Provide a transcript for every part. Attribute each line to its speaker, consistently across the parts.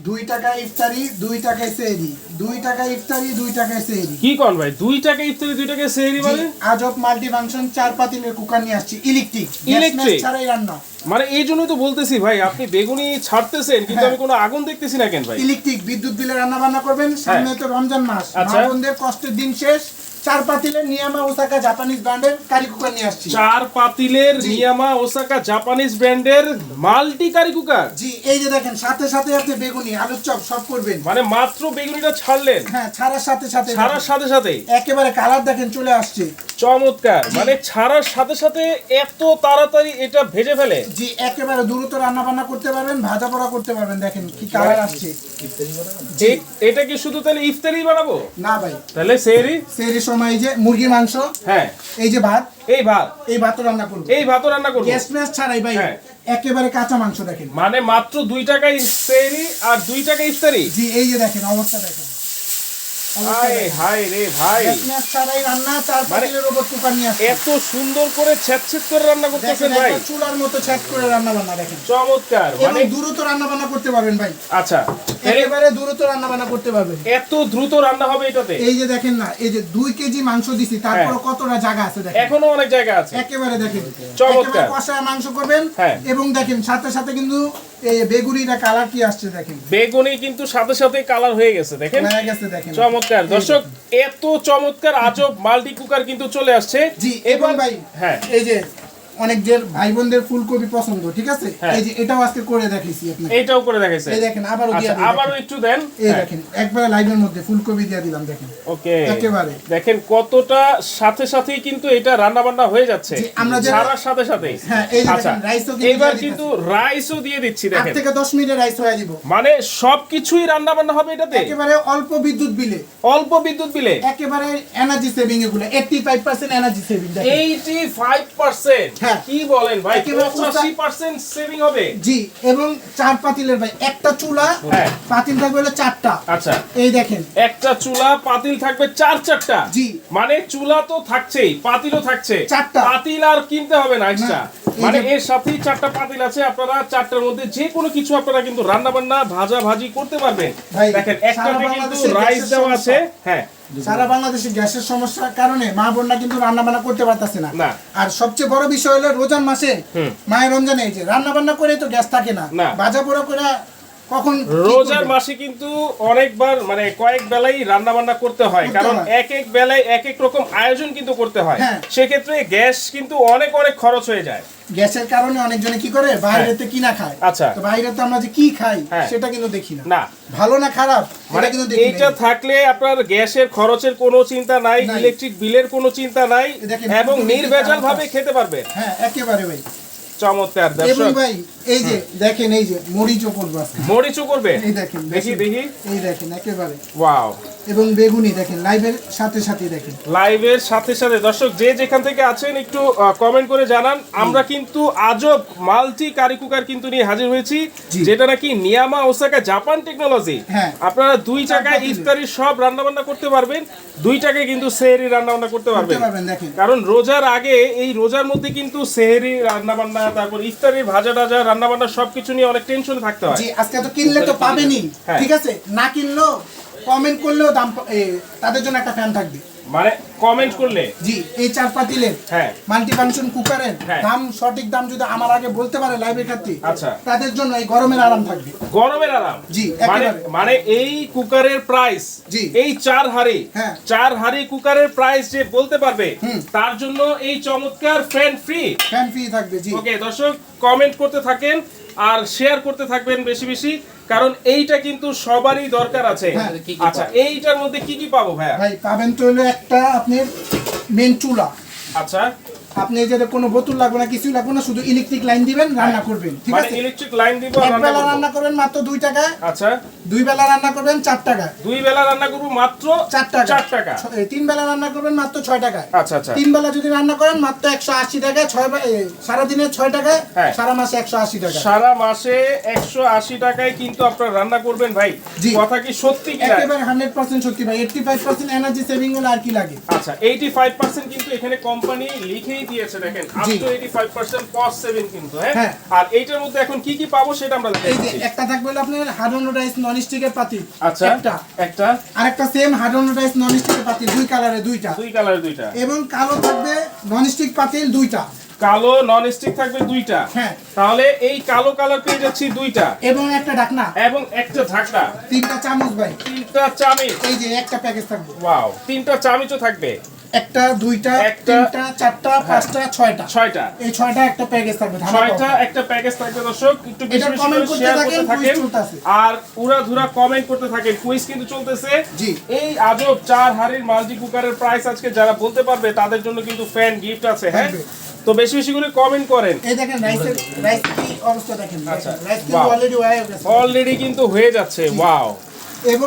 Speaker 1: দুই টাকা ইফতারি দুই টাকায় সেহরি। দুই টাকা ইফতারি দুই টাকায় সেহরি।
Speaker 2: কি কন ভাই? দুই টাকা ইফতারি দুই টাকা সেহরি মানে?
Speaker 1: আজব মাল্টি ফাংশন চার পাতিলের কুকার নিয়ে আসছি। ইলেকট্রিক।
Speaker 2: Electric?
Speaker 1: ছাড়াই রান্না।
Speaker 2: মানে এই জন্যই তো বলতেছি ভাই আপনি বেগুনি ছাড়তেছেন কিন্তু
Speaker 1: হ্যাঁ।
Speaker 2: আমি কোনো আগুন দেখতেছি না কেন ভাই?
Speaker 1: ইলেকট্রিক বিদ্যুৎ বিলে রান্না বান্না করবেন সামনে তো রমজান মাস।
Speaker 2: হ্যাঁ। আচ্ছা।
Speaker 1: মা কষ্টের দিন শেষ। চার পাতিলের নিয়ামা ওসাকা জাপানিজ ব্র্যান্ডের কারি কুকার নিয়ে আসছি।
Speaker 2: চার পাতিলের নিয়ামা ওসাকা জাপানিজ ব্র্যান্ডের মাল্টি কারি কুকার
Speaker 1: জি এই যে দেখেন সাথে সাথে আপনি বেগুনি আলুর চপ সব করবেন।
Speaker 2: মানে মাত্র বেগুনিটা ছাড়লেন।
Speaker 1: হ্যাঁ ছাড়ার সাথে সাথে
Speaker 2: ছাড়ার সাথে সাথে।
Speaker 1: একেবারে কালার দেখেন চলে আসছে।
Speaker 2: চমৎকার। মানে ছাড়ার সাথে সাথে এত তাড়াতাড়ি এটা ভেজে ফেলে।
Speaker 1: জি একেবারে দ্রুত রান্না বান্না করতে পারবেন ভাজা পোড়া করতে পারবেন দেখেন কি কালার আসছে।
Speaker 2: এটা কি শুধু তাহলে ইফতারি বানাবো?
Speaker 1: না ভাই।
Speaker 2: তাহলে সেহরি?
Speaker 1: সেই সময় এই যে মুরগির মাংস
Speaker 2: হ্যাঁ।
Speaker 1: এই যে ভাত
Speaker 2: এই ভাত।
Speaker 1: এই ভাতও রান্না করব।
Speaker 2: এই ভাতও রান্না করব।
Speaker 1: গ্যাস ম্যাস ছাড়াই ভাই
Speaker 2: হ্যাঁ।
Speaker 1: একেবারে কাঁচা মাংস দেখেন।
Speaker 2: মানে মাত্র দুই টাকা ইস্তারি আর দুই টাকা ইফতারি
Speaker 1: জি এই যে দেখেন অবস্থা দেখেন।
Speaker 2: এত সুন্দর করে ছেদ করে রান্না করতেছেন ভাই।
Speaker 1: চুলার মতো ছেদ করে রান্না বান্না দেখেন।
Speaker 2: চমৎকার মানে
Speaker 1: দ্রুত রান্না বান্না করতে পারবেন ভাই।
Speaker 2: আচ্ছা
Speaker 1: একেবারে দ্রুত রান্না বান্না করতে পারবেন।
Speaker 2: এত দ্রুত রান্না হবে এটাতে?
Speaker 1: এই যে দেখেন না এই যে দুই কেজি মাংস দিছি তারপর
Speaker 2: হ্যাঁ।
Speaker 1: কতটা জায়গা আছে দেখেন।
Speaker 2: এখনও অনেক জায়গা আছে।
Speaker 1: একেবারে দেখেন
Speaker 2: চমৎকার।
Speaker 1: কষা মাংস করবেন
Speaker 2: হ্যাঁ।
Speaker 1: এবং দেখেন সাথে সাথে কিন্তু এই বেগুনিটা কালার কি আসছে দেখেন।
Speaker 2: বেগুনি কিন্তু সাথে সাথে কালার হয়ে গেছে দেখেন।
Speaker 1: হয়ে গেছে দেখেন।
Speaker 2: চমৎকার। দর্শক এত চমৎকার আজব মাল্টি কুকার কিন্তু চলে আসছে।
Speaker 1: জি এবং
Speaker 2: এবার
Speaker 1: ভাই
Speaker 2: হ্যাঁ।
Speaker 1: এই যে অনেকদের ভাই বোনদের ফুলকপি পছন্দ ঠিক আছে?
Speaker 2: হ্যাঁ।
Speaker 1: এই যে এটাও আজকে করে দেখাইছি আপনাকে।
Speaker 2: এইটাও করে দেখাইছে।
Speaker 1: এই দেখেন আবারও দিয়ে
Speaker 2: আচ্ছা
Speaker 1: দিই
Speaker 2: আবারও একটু দেন।
Speaker 1: এই
Speaker 2: হ্যাঁ,
Speaker 1: দেখেন একবারে লাইভের মধ্যে ফুলকপি দিয়ে দিলাম দেখেন।
Speaker 2: ওকে।
Speaker 1: একেবারে।
Speaker 2: দেখেন কতটা সাথে সাথেই কিন্তু এটা রান্না বান্না হয়ে যাচ্ছে।
Speaker 1: আমরা যে-
Speaker 2: ছাড়ার সাথে সাথে
Speaker 1: হ্যাঁ, এই
Speaker 2: আচ্ছা
Speaker 1: দেখেন, রাইসও কিন্তু
Speaker 2: এবার কিন্তু রাইসও দিয়ে দিচ্ছি দেখেন।
Speaker 1: থেকে দশ মিনিটে রাইস হয়ে দিব
Speaker 2: মানে সবকিছুই রান্না বান্না হবে এটাতে?
Speaker 1: একেবারে অল্প বিদ্যুৎ বিলে।
Speaker 2: অল্প বিদ্যুৎ বিলে?
Speaker 1: একেবারে এনার্জি সেভিং এগুলো eighty five percent energy saving
Speaker 2: five percent
Speaker 1: হ্যাঁ।
Speaker 2: কি বলেন ভাই?
Speaker 1: একেবারে
Speaker 2: পঁচাশি পার্সেন্ট সেভিং হবে।
Speaker 1: জি এবং চার পাতিলের ভাই একটা চুলা
Speaker 2: হ্যাঁ।
Speaker 1: পাতিল থাকবে হলো চারটা।
Speaker 2: আচ্ছা।
Speaker 1: এই দেখেন।
Speaker 2: একটা চুলা পাতিল থাকবে চার চারটা।
Speaker 1: জি।
Speaker 2: মানে চুলা তো থাকছেই পাতিলও থাকছে।
Speaker 1: চারটা।
Speaker 2: পাতিল আর কিনতে হবে না এক্সট্রা মানে এর সাথেই চারটা পাতিল আছে আপনারা চারটার মধ্যে যে কোনো কিছু আপনারা কিন্তু রান্না বান্না ভাজা ভাজি করতে পারবেন। দেখেন
Speaker 1: সারা
Speaker 2: একটাতে কিন্তু রাইস দেওয়া আছে। হ্যাঁ।
Speaker 1: সারা বাংলাদেশে গ্যাসের সমস্যার কারণে মা বোনরা কিন্তু রান্না বান্না করতে পারতেছে না। আর সবচেয়ে বড় বিষয় হলো রোজান মাসে মায়ের রমজানে এই যে রান্না বান্না করে তো গ্যাস থাকে না।
Speaker 2: বাজা
Speaker 1: ভাজা পোড়া করে কখন
Speaker 2: রোজার মাসে কিন্তু অনেকবার মানে কয়েক বেলাই রান্না বান্না করতে হয়। কারণ এক এক বেলায় এক এক রকম আয়োজন কিন্তু করতে হয়।
Speaker 1: হ্যাঁ।
Speaker 2: সেক্ষেত্রে গ্যাস কিন্তু অনেক অনেক খরচ হয়ে যায়।
Speaker 1: গ্যাসের কারণে অনেকজনে কি করে? বাইরেতে কিনা খায়।
Speaker 2: আচ্ছা।
Speaker 1: তো বাইরে তো আমরা যে কি খাই
Speaker 2: হ্যাঁ।
Speaker 1: সেটা কিন্তু দেখি না। ভালো না খারাপ
Speaker 2: মানে
Speaker 1: এটা কিন্তু দেখি
Speaker 2: এইটা থাকলে আপনার গ্যাসের খরচের কোনো চিন্তা নাই। ইলেকট্রিক বিলের কোনো চিন্তা নাই এবং নির্ভেজাল ভাবে খেতে পারবেন
Speaker 1: হ্যাঁ একেবারে ভাই।
Speaker 2: চমৎকার দর্শক।
Speaker 1: ভাই এই যে দেখেন এই যে মরিচও করব
Speaker 2: মরিচও করবে
Speaker 1: এই দেখেন
Speaker 2: দেখি। দেখি।
Speaker 1: এই দেখেন একেবারে।
Speaker 2: ওয়াও।
Speaker 1: এবং বেগুনি দেখেন লাইভের সাথে সাথে দেখেন।
Speaker 2: লাইভের সাথে সাথে। দর্শক যে যেখান থেকে আছেন একটু কমেন্ট করে জানান। আমরা কিন্তু আজব মাল্টি কারি কুকার কিন্তু নিয়ে হাজির হয়েছি যেটা নাকি নিয়ামা ওসাকা জাপান টেকনোলজি। আপনারা দুই টাকায়। ইফতারি সব রান্না বান্না করতে পারবেন দুই টাকায় কিন্তু সেহরি রান্না বান্না করতে পারবেন। কারণ রোজার আগে এই রোজার মধ্যে কিন্তু সেহেরি রান্না বান্না তারপর ইফতারির ভাজা টাজা রান্না বান্না সবকিছু নিয়ে অনেক টেনশন থাকতে হয়।
Speaker 1: জি আজকে তো কিনলে তো পাবেনই
Speaker 2: হ্যাঁ।
Speaker 1: ঠিক আছে? না কিনলো কমেন্ট করলেও দাম তাদের জন্য একটা ফ্যান থাকবে।
Speaker 2: মানে কমেন্ট করলে।
Speaker 1: জি এই চার পাতিলের
Speaker 2: হ্যাঁ।
Speaker 1: মাল্টি ফাংশন কুকারের
Speaker 2: হ্যাঁ।
Speaker 1: দাম সঠিক দাম যদি আমার আগে বলতে পারে লাইভের ক্ষেত্রে
Speaker 2: আচ্ছা।
Speaker 1: তাদের জন্য এই গরমের আরাম থাকবে।
Speaker 2: গরমের আরাম?
Speaker 1: জি,
Speaker 2: মানে মানে এই কুকারের প্রাইস
Speaker 1: জি।
Speaker 2: এই চার হাড়ি
Speaker 1: হ্যাঁ।
Speaker 2: চার হাড়ি কুকারের প্রাইস যে বলতে পারবে তার জন্য এই চমৎকার ফ্যান ফ্রি
Speaker 1: ফ্যান ফ্রি থাকবে জি।
Speaker 2: ওকে দর্শক কমেন্ট করতে থাকেন আর শেয়ার করতে থাকবেন বেশি বেশি কারণ এইটা কিন্তু সবারই দরকার আছে।
Speaker 1: হ্যাঁ,
Speaker 2: আচ্ছা এইটার মধ্যে কি কি পাবো ভাইয়া?
Speaker 1: ভাই পাবেন তো হলো একটা আপনার মেন চুলা।
Speaker 2: আচ্ছা।
Speaker 1: আপনি এই যে কোনো বোতল লাগবে না কিছু লাগবে না শুধু ইলেকট্রিক লাইন দিবেন রান্না করবেন ঠিক
Speaker 2: মানে
Speaker 1: আছে?
Speaker 2: ইলেকট্রিক লাইন দিব আর
Speaker 1: এক
Speaker 2: রান্না
Speaker 1: বেলা। রান্না করবেন মাত্র দুই টাকা।
Speaker 2: আচ্ছা।
Speaker 1: দুই বেলা রান্না করবেন চার টাকা।
Speaker 2: দুই বেলা রান্না করব মাত্র
Speaker 1: চার টাকা।
Speaker 2: চার টাকা।
Speaker 1: ছ- তিন বেলা রান্না করবেন মাত্র ছয় টাকা।
Speaker 2: আচ্ছা আচ্ছা।
Speaker 1: তিন বেলা যদি রান্না করেন মাত্র একশো আশি টাকা ছয় বে- এ, সারাদিনে ছয় টাকা
Speaker 2: হ্যাঁ।
Speaker 1: সারা মাসে একশো আশি টাকা।
Speaker 2: সারা মাসে একশো আশি টাকায় কিন্তু আপনারা রান্না করবেন ভাই। কথা কি সত্যি কি
Speaker 1: একেবারে হান্ড্রেড পার্সেন্ট সত্যি ভাই। Eighty five percent energy saving হলে আর কি লাগে?
Speaker 2: আচ্ছা এইটি ফাইভ পার্সেন্ট কিন্তু এখানে কোম্পানি লিখেই দিয়েছে দেখেন আপ টু 85% কস্ট সেভিং কিন্তু হ্যাঁ?
Speaker 1: হ্যাঁ।
Speaker 2: আর এইটার মধ্যে এখন কি কি পাবো সেটা আমরা
Speaker 1: এই যে একটা থাকবে হলো আপনার হার্ডোনোডাইস নন স্টিকের পাতি
Speaker 2: আচ্ছা
Speaker 1: একটা।
Speaker 2: একটা।
Speaker 1: আর একটা সেম হার্ডোনোডাইস নন স্টিকের পাতিল দুই কালারে দুইটা।
Speaker 2: দুই কালার দুইটা।
Speaker 1: এবং কালো থাকবে নন স্টিক পাতিল দুইটা।
Speaker 2: কালো নন স্টিক থাকবে দুইটা।
Speaker 1: হ্যাঁ।
Speaker 2: তাহলে এই কালো কালার পেয়ে যাচ্ছি দুইটা।
Speaker 1: এবং একটা ঢাকনা।
Speaker 2: এবং একটা ঢাকনা।
Speaker 1: তিনটা চামচ ভাই।
Speaker 2: তিনটা চামিচ।
Speaker 1: এই যে একটা প্যাকেজ থাকবে।
Speaker 2: ওয়াও তিনটা চামিচও থাকবে।
Speaker 1: একটা দুইটা
Speaker 2: হ্যাঁ।
Speaker 1: তিনটা চারটা পাঁচটা ছয়টা।
Speaker 2: ছয়টা।
Speaker 1: এই ছয়টা একটা প্যাকেজ থাকবে
Speaker 2: ছয়টা একটা প্যাকেজ থাকবে দর্শক। একটু বেশি বেশি
Speaker 1: করতে
Speaker 2: শেয়ার
Speaker 1: থাকেন,
Speaker 2: করতে থাকেন। আর উড়া ধুরা কমেন্ট করতে থাকেন। কুইজ কিন্তু চলতেছে।
Speaker 1: জি।
Speaker 2: এই আজব চার হাড়ির মাল্টি কুকারের প্রাইস আজকে যারা বলতে পারবে তাদের জন্য কিন্তু ফ্যান গিফট আছে হ্যাঁ? তো বেশি বেশি করে কমেন্ট করেন।
Speaker 1: এই দেখেন রাইসের রাইস কি অবস্থা দেখেন।
Speaker 2: আচ্ছা,
Speaker 1: রাইস কিন্তু অলরেডি হয়ে গেছে।
Speaker 2: অলরেডি কিন্তু হয়ে যাচ্ছে ওয়াও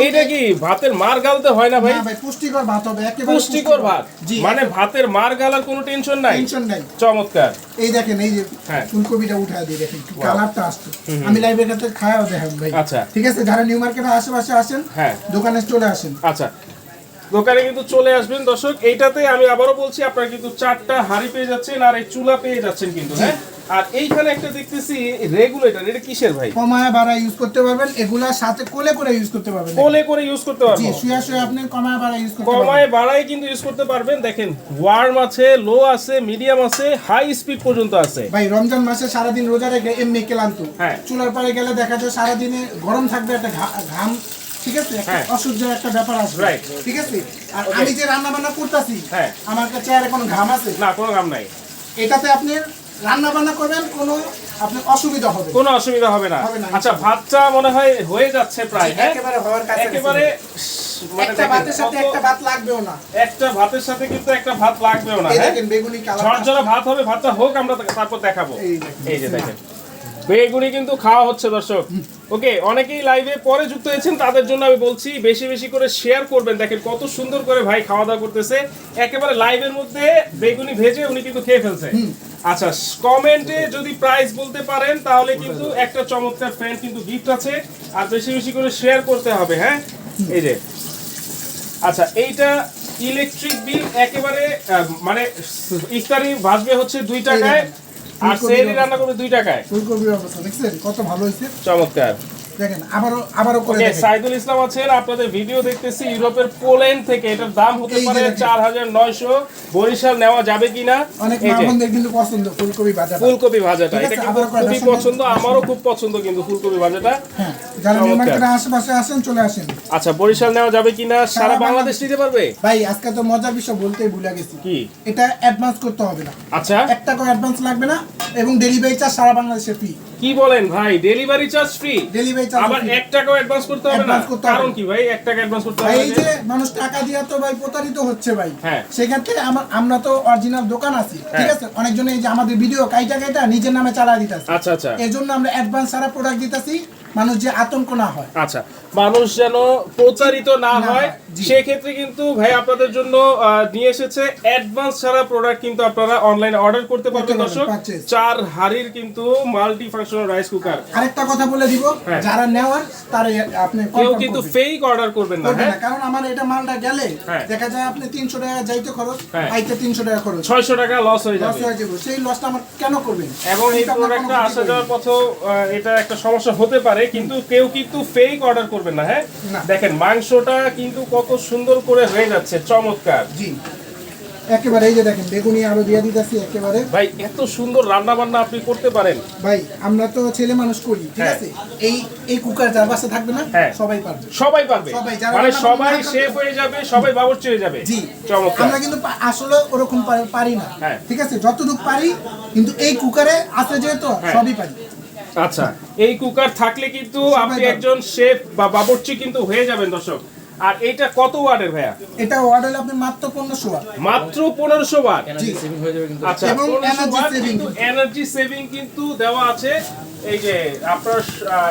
Speaker 2: এটা কি ভাতের মার গালতে হয় না ভাই?
Speaker 1: পুষ্টিকর ভাত হবে একেবারে
Speaker 2: পুষ্টিকর ভাত? মানে ভাতের মার গালার কোনো টেনশন নাই?
Speaker 1: টেনশন নাই।
Speaker 2: চমৎকার।
Speaker 1: এই দেখেন এই যে
Speaker 2: হ্যাঁ।
Speaker 1: ফুলকপিটা উঠায় দিয়ে দেখেন কালারটা আসছে। আমি কাছে ভাই।
Speaker 2: আচ্ছা।
Speaker 1: ঠিক আছে যারা নিউ মার্কেটের আশেপাশে আসেন
Speaker 2: হ্যাঁ।
Speaker 1: দোকানে চলে আসেন।
Speaker 2: আচ্ছা। দোকানে কিন্তু চলে আসবেন দর্শক। এইটাতে আমি আবারও বলছি আপনারা কিন্তু চারটা হাড়ি পেয়ে যাচ্ছেন আর এই চুলা পেয়ে যাচ্ছেন কিন্তু হ্যাঁ? আর এইখানে একটা দেখতেছি রেগুলেটর এটা কিসের ভাই?
Speaker 1: কমায় বাড়া ইউজ করতে পারবেন এগুলা সাথে কোলে করে ইউজ করতে পারবেন।
Speaker 2: কোলে করে ইউজ করতে
Speaker 1: জি
Speaker 2: পারব
Speaker 1: শুয়ে শুয়ে আপনি কমায় বাড়া ইউজ করতে পারবেন।
Speaker 2: কমায় বাড়াই কিন্তু ইউজ করতে পারবেন। দেখেন ওয়ার্ম আছে লো আছে মিডিয়াম আছে হাই স্পিড পর্যন্ত আছে।
Speaker 1: ভাই রমজান মাসে সারাদিন রোজা রেখে এমনি ক্লান্ত।
Speaker 2: হ্যাঁ।
Speaker 1: চুলার পাড়ে গেলে দেখা যায় সারাদিনে গরম থাকবে একটা ঘাম ঠিক আছে? একটা
Speaker 2: হ্যাঁ।
Speaker 1: অসহ্যের একটা ব্যাপার আসবে. ঠিক আছে? আর আমি যে রান্না বান্না করতেছি
Speaker 2: হ্যাঁ।
Speaker 1: আমার কাছে আর কোনো ঘাম আছে?
Speaker 2: না কোনো কাম নাই।
Speaker 1: এটাতে আপনি রান্না বান্না করবেন কোনো আপনার অসুবিধা হবে
Speaker 2: কোনো অসুবিধা হবে না। আচ্ছা ভাতটা মনে হয় হয়ে যাচ্ছে প্রায় হ্যাঁ?
Speaker 1: একেবারে হওয়ার কাছে
Speaker 2: একেবারে মানে
Speaker 1: একটা ভাতের সাথে একটা ভাত লাগবেও না।
Speaker 2: একটা ভাতের সাথে কিন্তু একটা ভাত লাগবেও না হ্যাঁ?
Speaker 1: বেগুনি কালার
Speaker 2: ঝরঝরা ভাত হবে ভাতটা হোক আমরা তারপর দেখাবো।
Speaker 1: এই
Speaker 2: যে দেখেন। বেগুনি কিন্তু খাওয়া হচ্ছে দর্শক। ওকে অনেকেই লাইভে পরে যুক্ত হয়েছেন তাদের জন্য আমি বলছি বেশি বেশি করে শেয়ার করবেন। দেখেন কত সুন্দর করে ভাই খাওয়া দাওয়া করতেছে। একেবারে লাইভের মধ্যে বেগুনি ভেজে উনি কিন্তু খেয়ে ফেলছে। আচ্ছা কমেন্টে যদি প্রাইস বলতে পারেন তাহলে কিন্তু একটা চমৎকার ফ্যান কিন্তু গিফট আছে। আর বেশি বেশি করে শেয়ার করতে হবে হ্যাঁ? এই যে। আচ্ছা এইটা ইলেকট্রিক বিল একেবারে মানে ইফতারি ভাসবে হচ্ছে দুই টাকায়। আর
Speaker 1: সেই
Speaker 2: রান্না করবে দুই টাকায়।
Speaker 1: ফুলকপি অবস্থা দেখছেন? কত ভালো হয়েছে।
Speaker 2: চমৎকার।
Speaker 1: দেখেন আবারও আবারও করে দেখেন।
Speaker 2: সাইদুল ইসলাম আছেন আপনাদের ভিডিও দেখতেছি ইউরোপের পোল্যান্ড থেকে এটার দাম হতে পারে
Speaker 1: দেখেন।
Speaker 2: চার হাজার নয়শো বরিশাল নেওয়া যাবে কিনা?
Speaker 1: অনেক কিন্তু পছন্দ ফুলকপি ভাজাটা।
Speaker 2: ফুলকপি ভাজাটা এটা
Speaker 1: আছে,
Speaker 2: কিন্তু খুবই পছন্দ আমারও খুব পছন্দ কিন্তু ফুলকপি ভাজাটা।
Speaker 1: হ্যাঁ যারা আশেপাশে আসেন চলে আসেন।
Speaker 2: আচ্ছা বরিশাল নেওয়া যাবে কিনা সারা
Speaker 1: সারা
Speaker 2: বাংলাদেশ নিতে পারবে?
Speaker 1: ভাই আজকে তো মজার বিষয় বলতেই ভুলে গেছি।
Speaker 2: কি?
Speaker 1: এটা অ্যাডভান্স করতে হবে না।
Speaker 2: আচ্ছা।
Speaker 1: এক টাকা অ্যাডভান্স লাগবে না এবং ডেলিভারি চার্জ সারা বাংলাদেশে ফ্রি
Speaker 2: কি বলেন ভাই? Delivery charge free
Speaker 1: delivery charge
Speaker 2: আবার 1 টাকাও অ্যাডভান্স করতে হবে না? কারণ কি ভাই? 1 টাকা অ্যাডভান্স করতে
Speaker 1: ভাই
Speaker 2: হবে
Speaker 1: এই
Speaker 2: যে?
Speaker 1: যে মানুষ টাকা দিয়ে তো ভাই প্রতারিত হচ্ছে ভাই।
Speaker 2: হ্যাঁ।
Speaker 1: সেক্ষেত্রে আমার আমরা তো অরিজিনাল দোকান আছি ঠিক
Speaker 2: হ্যাঁ।
Speaker 1: আছে? অনেকজন এই যে আমাদের ভিডিও কাইটা কাইটা নিজের নামে চালা দিতাছে।
Speaker 2: আচ্ছা আচ্ছা।
Speaker 1: এজন্য জন্য আমরা অ্যাডভান্স সারা প্রোডাক্ট দিতেছি। মানুষ যে আতঙ্ক না হয়।
Speaker 2: আচ্ছা মানুষ যেন প্রচারিত না হয়। সেক্ষেত্রে কিন্তু ভাই আপনাদের জন্য নিয়ে এসেছে অ্যাডভান্স ছাড়া প্রোডাক্ট কিন্তু আপনারা অনলাইনে অর্ডার করতে পারবেন দর্শক। চার হাড়ির কিন্তু মাল্টি ফাংশনাল রাইস কুকার
Speaker 1: আরেকটা কথা বলে দিব
Speaker 2: হ্যাঁ।
Speaker 1: যারা নেওয়ার তারা আপনি
Speaker 2: কেউ কিন্তু ফেক অর্ডার করবেন না হ্যাঁ?
Speaker 1: কারণ আমার এটা মালটা গেলে
Speaker 2: হ্যাঁ।
Speaker 1: দেখা যায় আপনি তিনশো টাকা যাইতে খরচ
Speaker 2: হ্যাঁ।
Speaker 1: আইতে তিনশো টাকা খরচ।
Speaker 2: ছয়শো টাকা লস হয়ে
Speaker 1: লস
Speaker 2: যাবে।
Speaker 1: হয়ে যাবে। সেই লসটা আমার কেন করবেন?
Speaker 2: এবং এই প্রোডাক্টটা আসা যাওয়ার পথেও এটা একটা সমস্যা হতে পারে কিন্তু কেউ কিন্তু ফেক অর্ডার করবেন না হ্যাঁ? দেখেন মাংসটা কিন্তু কত সুন্দর করে হয়ে যাচ্ছে চমৎকার।
Speaker 1: জি। একেবারে এই যে দেখেন বেগুনি আলু দিয়ে দিতেছি একেবারে।
Speaker 2: ভাই এত সুন্দর রান্না বান্না আপনি করতে পারেন।
Speaker 1: ভাই আমরা তো ছেলে মানুষ করি ঠিক
Speaker 2: হ্যাঁ।
Speaker 1: আছে? এই এই কুকার যার বাসা থাকবে না
Speaker 2: হ্যাঁ।
Speaker 1: সবাই পারবে।
Speaker 2: সবাই পারবে। মানে সবাই শেফ হয়ে যাবে সবাই বাবুর্চি হয়ে যাবে।
Speaker 1: জি।
Speaker 2: চমৎকার।
Speaker 1: আমরা কিন্তু আসলে ওরকম পারি- না
Speaker 2: হ্যাঁ।
Speaker 1: ঠিক আছে? যতটুকু পারি কিন্তু এই কুকারে আছে যেহেতু। সবই পারি।
Speaker 2: আচ্ছা এই কুকার থাকলে কিন্তু আপনি একজন শেফ বা বাবুর্চি কিন্তু হয়ে যাবেন দর্শক। আর এটা কত ওয়ার্ডের ভাইয়া?
Speaker 1: এটা ওয়াট আপনি মাত্র 1500 ওয়াট।
Speaker 2: মাত্র 1500 ওয়াট?
Speaker 1: এনার্জি
Speaker 2: সেভিং
Speaker 1: হয়ে
Speaker 2: যাবে
Speaker 1: কিন্তু।
Speaker 2: আচ্ছা
Speaker 1: এবং
Speaker 2: এনার্জি সেভিং এনার্জি সেভিং কিন্তু দেওয়া আছে। এই যে আপনার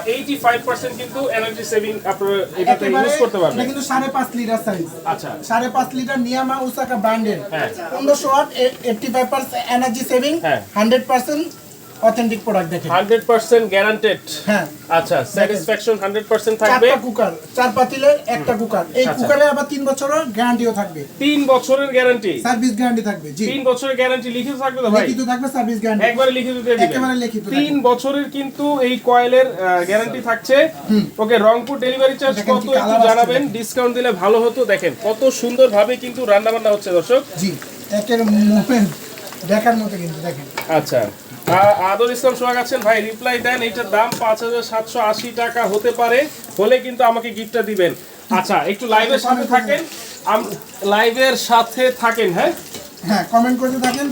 Speaker 2: 85% কিন্তু এনার্জি সেভিং আপনি এটাতে ইউজ করতে পারবেন।
Speaker 1: এটা কিন্তু 5.5 লিটার সাইজ
Speaker 2: আচ্ছা।
Speaker 1: 5.5 লিটার নিয়ামা উসাকা ব্র্যান্ডের 1500 watt 85% energy saving 100% authentic product দেখেন।
Speaker 2: হান্ড্রেড পার্সেন্ট গ্যারান্টেড
Speaker 1: হ্যাঁ।
Speaker 2: আচ্ছা স্যাটিসফ্যাকশন হান্ড্রেড পার্সেন্ট থাকবে?
Speaker 1: চারটা কুকার চার পাতিলের একটা কুকার এই
Speaker 2: আচ্ছা।
Speaker 1: কুকারে আবার তিন বছরের গ্যারান্টিও থাকবে।
Speaker 2: তিন বছরের গ্যারান্টি
Speaker 1: সার্ভিস গ্যারান্টি থাকবে জি।
Speaker 2: তিন বছরের গ্যারান্টি লিখিত থাকবে তো ভাই?
Speaker 1: লিখিত থাকবে সার্ভিস গ্যারান্টি
Speaker 2: একবারে লিখিত দিয়ে দিবেন।
Speaker 1: একেবারে লিখিত
Speaker 2: তিন বছরের কিন্তু এই কয়েলের গ্যারান্টি থাকছে। ওকে রংপুর ডেলিভারি চার্জ কত একটু জানাবেন। ডিসকাউন্ট দিলে ভালো হতো। দেখেন কত সুন্দর ভাবে কিন্তু রান্না বান্না হচ্ছে দর্শক।
Speaker 1: জি একের মোমেন্ট দেখার মতো কিন্তু দেখেন।
Speaker 2: আচ্ছা। আদর ইসলাম সোহাগ আছেন। ভাই রিপ্লাই দেন এইটার দাম পাঁচ হাজার সাতশো আশি টাকা হতে পারে হলে কিন্তু আমাকে গিফটটা দিবেন। আচ্ছা একটু লাইভের সাথে থাকেন। লাইভের সাথে থাকেন হ্যাঁ?
Speaker 1: হ্যাঁ কমেন্ট করতে থাকেন।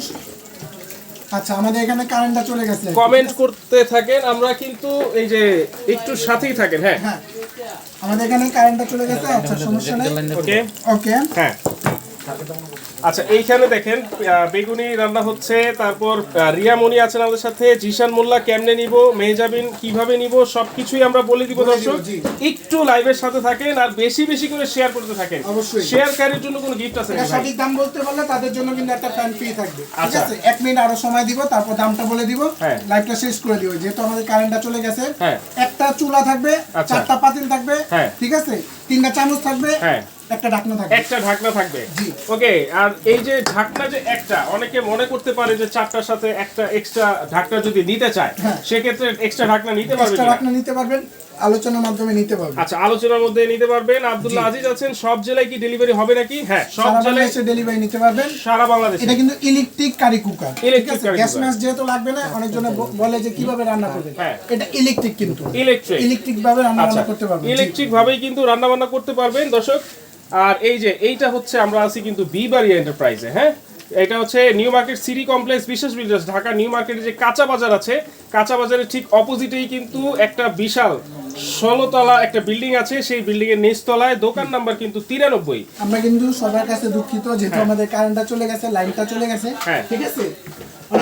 Speaker 1: আচ্ছা আমাদের এখানে কারেন্টটা চলে গেছে।
Speaker 2: কমেন্ট করতে থাকেন আমরা কিন্তু এই যে একটু সাথেই থাকেন হ্যাঁ?
Speaker 1: হ্যাঁ আমাদের এখানে কারেন্টটা চলে গেছে আচ্ছা সমস্যা নেই।
Speaker 2: ওকে
Speaker 1: ওকে
Speaker 2: হ্যাঁ। আচ্ছা এইখানে দেখেন বেগুনি রান্না হচ্ছে তারপর রিয়া মনি আছেন আমাদের সাথে জিশান মোল্লা কেমনে নিব মেহজাবিন কীভাবে নিব সবকিছুই আমরা বলে দিব দর্শক একটু লাইভের সাথে থাকেন আর বেশি বেশি করে শেয়ার করতে থাকেন
Speaker 1: অবশ্যই।
Speaker 2: শেয়ারকারীর জন্য কোনো গিফট আছে
Speaker 1: সঠিক দাম বলতে পারলে তাদের জন্য কিন্তু একটা ফ্যান ফ্রি থাকবে ঠিক
Speaker 2: আচ্ছা।
Speaker 1: আছে এক মিনিট আরও সময় দিব তারপর দামটা বলে দিব
Speaker 2: হ্যাঁ।
Speaker 1: লাইভটা শেষ করে দিব যেহেতু আমাদের কারেন্টটা চলে গেছে
Speaker 2: হ্যাঁ।
Speaker 1: একটা চুলা থাকবে
Speaker 2: আচ্ছা।
Speaker 1: চারটা পাতিল থাকবে
Speaker 2: হ্যাঁ।
Speaker 1: ঠিক আছে তিনটা চামচ থাকবে
Speaker 2: হ্যাঁ।
Speaker 1: একটা ঢাকনা থাকবে।
Speaker 2: একটা ঢাকনা থাকবে। ওকে আর এই যে ঢাকনা যে একটা অনেকে মনে করতে পারে যে চারটার সাথে একটা এক্সট্রা ঢাকনা যদি নিতে চায়
Speaker 1: হ্যাঁ।
Speaker 2: সেক্ষেত্রে এক্সট্রা ঢাকনা নিতে পারবে
Speaker 1: এক্সট্রা ঢাকনা নিতে পারবেন আলোচনার মাধ্যমে নিতে পারবেন।
Speaker 2: আচ্ছা আলোচনার মধ্যে নিতে পারবেন। আব্দুল্লাহ আজিজ আছেন সব জেলায় কি ডেলিভারি হবে নাকি? হ্যাঁ সব জেলায়
Speaker 1: বাংলাদেশে ডেলিভারি নিতে পারবেন।
Speaker 2: সারা বাংলাদেশে।
Speaker 1: এটা কিন্তু electric curry cooker
Speaker 2: Electric
Speaker 1: gas
Speaker 2: cooker।
Speaker 1: যেহেতু লাগবে না অনেকজনে বলে যে কীভাবে রান্না করবে
Speaker 2: হ্যাঁ।
Speaker 1: এটা ইলেকট্রিক কিন্তু।
Speaker 2: ইলেকট্রিক
Speaker 1: ইলেকট্রিক ভাবে রান্না
Speaker 2: আচ্ছা
Speaker 1: করতে পারবেন।
Speaker 2: ইলেকট্রিক ভাবেই কিন্তু রান্না বান্না করতে পারবেন। দর্শক আর এই যে এইটা হচ্ছে আমরা আছি কিন্তু বিবাড়ি এন্টারপ্রাইজে হ্যাঁ? এটা হচ্ছে নিউ মার্কেট সিটি কমপ্লেক্স বিশেষ বিল্ডার্স ঢাকা নিউ মার্কেটে যে কাঁচা বাজার আছে কাঁচা বাজারের ঠিক অপোজিটেই কিন্তু একটা বিশাল ষোলোতলা একটা বিল্ডিং আছে সেই বিল্ডিং এর নিচতলায় দোকান নাম্বার কিন্তু তিরানব্বই।
Speaker 1: আমরা কিন্তু সবার কাছে দুঃখিত যেহেতু আমাদের কারেন্টটা চলে গেছে লাইনটা চলে গেছে
Speaker 2: হ্যাঁ।
Speaker 1: ঠিক আছে?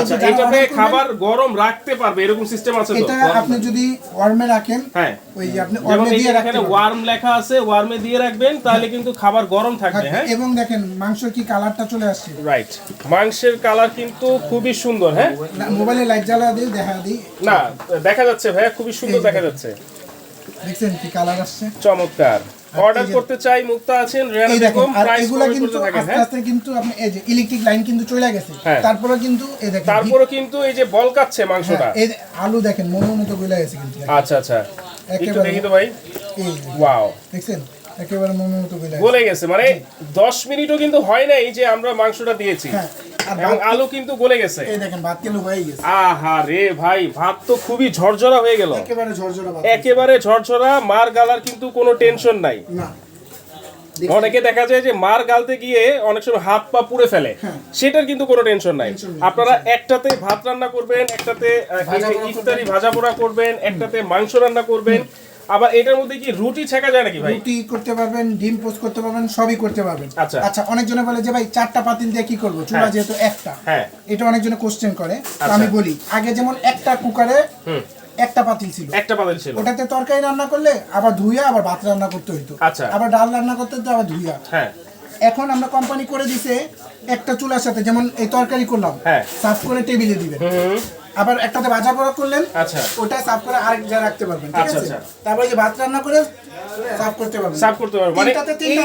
Speaker 2: আচ্ছা এটাতে খাবার গরম রাখতে পারবে এরকম সিস্টেম আছে তো
Speaker 1: এটা আপনি যদি ওয়ার্মে রাখেন
Speaker 2: হ্যাঁ।
Speaker 1: ওই আপনি ওয়ার্মে দিয়ে
Speaker 2: যে
Speaker 1: রাখতে
Speaker 2: এখানে
Speaker 1: পারবেন।
Speaker 2: ওয়ার্ম লেখা আছে ওয়ার্মে দিয়ে রাখবেন তাহলে কিন্তু খাবার গরম থাকবে হ্যাঁ?
Speaker 1: এবং দেখেন মাংস কি কালারটা চলে আসছে?
Speaker 2: রাইট মাংসের কালার কিন্তু খুবই সুন্দর হ্যাঁ?
Speaker 1: মোবাইলে লাইট জ্বালা দিই দেখা দিই।
Speaker 2: না দেখা যাচ্ছে ভাইয়া খুবই সুন্দর দেখা যাচ্ছে।
Speaker 1: দেখছেন কি কালার আসছে?
Speaker 2: চমৎকার। অর্ডার করতে চাই মুক্তা আছেন
Speaker 1: দেখেন
Speaker 2: বেগম প্রাইস
Speaker 1: এগুলা কিন্তু আস্তে
Speaker 2: হ্যাঁ?
Speaker 1: আস্তে কিন্তু আপনি এই যে ইলেকট্রিক লাইন কিন্তু চলে গেছে।
Speaker 2: হ্যাঁ।
Speaker 1: তারপরে কিন্তু এই দেখেন
Speaker 2: তারপরে কিন্তু এই যে বলকাচ্ছে মাংসটা।
Speaker 1: হ্যাঁ, এই আলু দেখেন মনের মতো গলে গেছে কিন্তু
Speaker 2: আচ্ছা আচ্ছা। একটু দেখি তো ভাই।
Speaker 1: এই
Speaker 2: ওয়াও।
Speaker 1: দেখছেন? একেবারে মতো গলে গেছে
Speaker 2: মানে দশ মিনিটও কিন্তু হয় নাই যে আমরা মাংসটা দিয়েছি।
Speaker 1: হ্যাঁ
Speaker 2: এবং আলু কিন্তু গলে গেছে।
Speaker 1: এই দেখেন ভাত কেলো হয়ে গেছে।
Speaker 2: আহা রে ভাই ভাত তো খুবই ঝরঝরা হয়ে গেল।
Speaker 1: একেবারে ঝরঝরা ভাত।
Speaker 2: একেবারে ঝরঝরা মার গালার কিন্তু কোনো টেনশন নাই।
Speaker 1: না।
Speaker 2: অনেকে দেখা যায় যে মার গালতে গিয়ে অনেক সময় হাত পা পুড়ে ফেলে।
Speaker 1: হ্যাঁ।
Speaker 2: সেটার কিন্তু কোনো টেনশন নাই। আপনারা একটাতে ভাত রান্না করবেন একটাতে ইফতারি ভাজা পোড়া করবেন একটাতে মাংস রান্না করবেন। আবার এটার মধ্যে কি রুটি ছেঁকা যায় নাকি ভাই?
Speaker 1: রুটি করতে পারবেন ডিম পোস্ট করতে পারবেন সবই করতে পারবেন।
Speaker 2: আচ্ছা।
Speaker 1: আচ্ছা অনেকজনে বলে যে ভাই চারটা পাতিল দিয়ে কি করব? চুলা
Speaker 2: হ্যাঁ।
Speaker 1: যেহেতু একটা
Speaker 2: হ্যাঁ।
Speaker 1: এটা অনেকজনে কোশ্চেন করে।
Speaker 2: আচ্ছা।
Speaker 1: আমি বলি আগে যেমন একটা কুকারে একটা পাতিল ছিল।
Speaker 2: একটা পাতিল ছিল।
Speaker 1: ওটাতে তরকারি রান্না করলে আবার ধুইয়া আবার ভাত রান্না করতে হইতো।
Speaker 2: আচ্ছা।
Speaker 1: আবার ডাল রান্না করতে হতো আবার ধুইয়া।
Speaker 2: হ্যাঁ।
Speaker 1: এখন আমরা কোম্পানি করে দিছে একটা চুলার সাথে যেমন এই তরকারি করলাম।
Speaker 2: হ্যাঁ।
Speaker 1: সার্ভ করে টেবিলে দিবেন। আবার একটাতে ভাজা পোড়া করলেন
Speaker 2: আচ্ছা।
Speaker 1: ওটা সার্ভ করে আরেক জায়গায় রাখতে পারবেন ঠিক
Speaker 2: আচ্ছা,
Speaker 1: আছে?
Speaker 2: আচ্ছা।
Speaker 1: তারপরে যে ভাত রান্না করে সার্ভ করতে পারবেন।
Speaker 2: সার্ভ করতে পারব মানে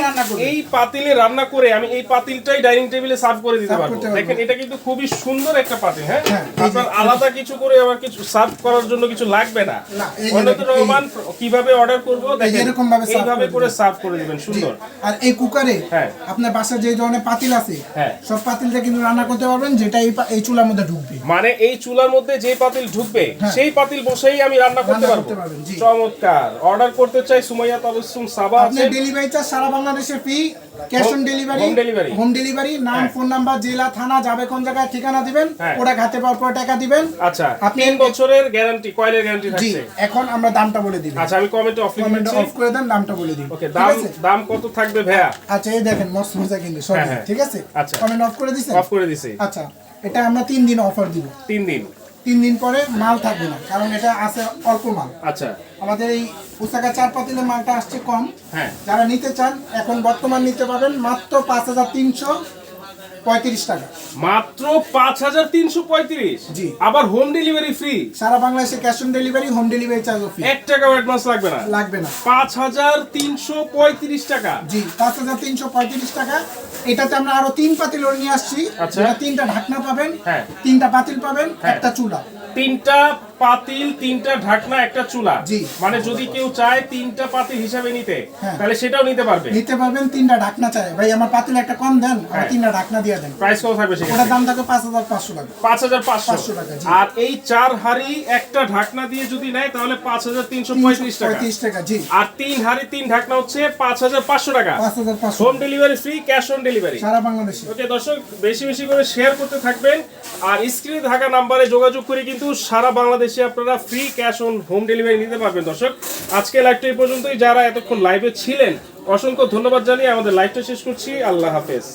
Speaker 1: রান্না করবেন।
Speaker 2: এই পাতিলে রান্না করে আমি এই পাতিলটাই ডাইনিং টেবিলে সার্ভ করে দিতে পারব। দেখেন এটা কিন্তু খুবই সুন্দর একটা পাতিল হ্যাঁ?
Speaker 1: হ্যাঁ,
Speaker 2: আপনার আলাদা কিছু করে আবার কিছু সার্ভ করার জন্য কিছু লাগবে না। অন্যত রহমান কীভাবে অর্ডার করব? দেখেন
Speaker 1: এরকম ভাবে
Speaker 2: এইভাবে
Speaker 1: করে।
Speaker 2: সার্ভ করে দিবেন সুন্দর।
Speaker 1: আর এই কুকারে
Speaker 2: হ্যাঁ।
Speaker 1: আপনার বাসায় যে ধরনের পাতিল আছে
Speaker 2: হ্যাঁ।
Speaker 1: সব পাতিলটা কিন্তু রান্না করতে পারবেন যেটা এই এই চুলার মধ্যে ঢুকবে।
Speaker 2: মানে এই চুলার মধ্যে যে পাতিল ঢুকবে
Speaker 1: হ্যাঁ।
Speaker 2: সেই পাতিল বসেই আমি রান্না করতে পারব। চমৎকার। অর্ডার করতে চাই সুমাইয়া তাবসুম সাবা আছে।
Speaker 1: ডেলিভারি চার্জ সারা বাংলাদেশে free cash on delivery
Speaker 2: home delivery।
Speaker 1: Home delivery নাম
Speaker 2: হ্যাঁ।
Speaker 1: ফোন নাম্বার জেলা থানা যাবে কোন জায়গায় ঠিকানা দিবেন
Speaker 2: হ্যাঁ।
Speaker 1: ওটা ঘাটে পাওয়ার পর টাকা দিবেন।
Speaker 2: আচ্ছা
Speaker 1: আপনি-
Speaker 2: তিন বছরের গ্যারান্টি কয়েলের গ্যারান্টি থাকছে।
Speaker 1: এখন আমরা দামটা বলে দিব
Speaker 2: আচ্ছা আমি কমেন্টে অফ
Speaker 1: কমেন্ট অফ করে দেন দামটা বলে দিব
Speaker 2: ওকে দাম দাম কত থাকবে ভাইয়া?
Speaker 1: আচ্ছা এই দেখেন মস্ত মজা কিন্তু সব
Speaker 2: হ্যাঁ, হ্যাঁ।
Speaker 1: ঠিক আছে?
Speaker 2: আচ্ছা।
Speaker 1: কমেন্ট অফ করে দিছেন?
Speaker 2: অফ করে দিছি।
Speaker 1: আচ্ছা এটা আমরা তিন দিন অফার দিব।
Speaker 2: তিন দিন।
Speaker 1: তিন দিন পরে মাল থাকবে না কারণ এটা আছে অল্প মাল।
Speaker 2: আচ্ছা।
Speaker 1: আমাদের এই উসাকা চার পাতিলের মালটা আসছে কম।
Speaker 2: হ্যাঁ।
Speaker 1: যারা নিতে চান এখন বর্তমান নিতে পারবেন মাত্র পাঁচ হাজার তিনশো পঁয়ত্রিশ টাকা।
Speaker 2: মাত্র পাঁচ হাজার তিনশো পঁয়ত্রিশ।
Speaker 1: জি।
Speaker 2: আবার হোম ডেলিভারি ফ্রি
Speaker 1: সারা বাংলাদেশে cash on delivery home delivery charge free
Speaker 2: এক টাকাও অ্যাডভান্স লাগবে না।
Speaker 1: লাগবে না।
Speaker 2: পাঁচ হাজার তিনশো পঁয়ত্রিশ টাকা।
Speaker 1: জি পাঁচ হাজার তিনশো পঁয়ত্রিশ টাকা। এটাতে আমরা আরও তিন পাতিল নিয়ে আসছি।
Speaker 2: আচ্ছা।
Speaker 1: তিনটা ঢাকনা পাবেন
Speaker 2: হ্যাঁ।
Speaker 1: তিনটা পাতিল পাবেন
Speaker 2: হ্যাঁ।
Speaker 1: একটা চুলা।
Speaker 2: তিনটা পাতিল তিনটা ঢাকনা একটা চুলা। মানে যদি কেউ চায় তিনটা পাতিল হিসাবে নিতে
Speaker 1: হ্যাঁ।
Speaker 2: তাহলে সেটাও নিতে পারবে।
Speaker 1: নিতে পারবেন তিনটা ঢাকনা চাই। ভাই আমার পাতিল একটা কম দেন আমার
Speaker 2: হ্যাঁ।
Speaker 1: তিনটা ঢাকনা দিয়ে দেন।
Speaker 2: প্রাইস কত থাকবে
Speaker 1: সেটা
Speaker 2: ওটার
Speaker 1: দাম থাকবে পাঁচ হাজার পাঁচশো টাকা।
Speaker 2: পাঁচ হাজার পাঁচশো।
Speaker 1: 500 টাকা।
Speaker 2: আর এই চার হাড়ি একটা ঢাকনা দিয়ে যদি নেয় তাহলে পাঁচ হাজার তিনশো পঁয়ত্রিশ টাকা।
Speaker 1: পঁয়ত্রিশ টাকা জি।
Speaker 2: আর তিন হাড়ি তিন ঢাকনা হচ্ছে পাঁচ হাজার পাঁচশো টাকা।
Speaker 1: পাঁচ হাজার পাঁচশো।
Speaker 2: Home delivery free cash on delivery
Speaker 1: সারা বাংলাদেশে।
Speaker 2: ওকে দর্শক বেশি বেশি করে শেয়ার করতে থাকবেন। আর স্ক্রিনে থাকা নাম্বারে যোগাযোগ করে কিন্তু সারা বাংলাদেশে আপনারা free cash on home delivery নিতে পারবেন, দর্শক। আজকে লাইভটা এই পর্যন্তই। যারা এতক্ষণ লাইভে ছিলেন, অসংখ্য ধন্যবাদ জানিয়ে আমাদের লাইভটা শেষ করছি। আল্লাহ হাফেজ।